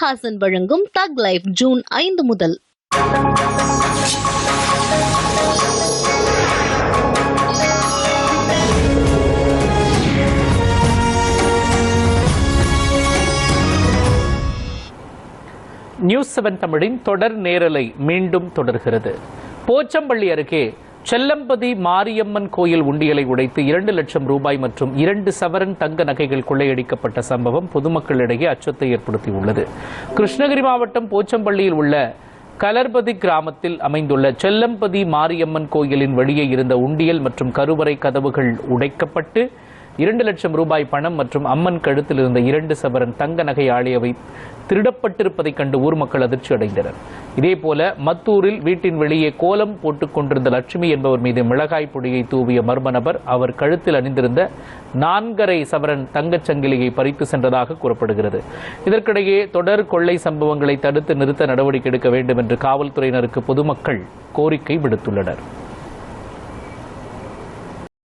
ஹாசன் வழங்கும் தக் life June ஐந்து முதல். நியூஸ் செவன் தமிழின் தொடர் நேரலை மீண்டும் தொடர்கிறது. போச்சம்பள்ளி அருகே செல்லம்பதி மாரியம்மன் கோயில் உண்டியலை உடைத்து இரண்டு லட்சம் ரூபாய் மற்றும் இரண்டு சவரன் தங்க நகைகள் கொள்ளையடிக்கப்பட்ட சம்பவம் பொதுமக்களிடையே அச்சத்தை ஏற்படுத்தியுள்ளது. கிருஷ்ணகிரி மாவட்டம் போச்சம்பள்ளியில் உள்ள கலர்பதி கிராமத்தில் அமைந்துள்ள செல்லம்பதி மாரியம்மன் கோயிலின் வெளியே இருந்த உண்டியல் மற்றும் கருவறை கதவுகள் உடைக்கப்பட்டு இரண்டு லட்சம் ரூபாய் பணம் மற்றும் அம்மன் கழுத்தில் இருந்த இரண்டு சவரன் தங்க நகை ஆகியவை திருடப்பட்டிருப்பதைக் கண்டு ஊர் மக்கள் அதிர்ச்சி அடைந்தனர். இதேபோல மத்தூரில் வீட்டின் வெளியே கோலம் போட்டுக் கொண்டிருந்த லட்சுமி என்பவர் மீது மிளகாய் பொடியை தூவிய மர்ம நபர் அவர் கழுத்தில் அணிந்திருந்த நான்கரை சவரன் தங்கச் சங்கிலியை பறித்து சென்றதாக கூறப்படுகிறது. இதற்கிடையே தொடர் கொள்ளை சம்பவங்களை தடுத்து நிறுத்த நடவடிக்கை எடுக்க வேண்டும் என்று காவல்துறையினருக்கு பொதுமக்கள் கோரிக்கை விடுத்துள்ளனர்.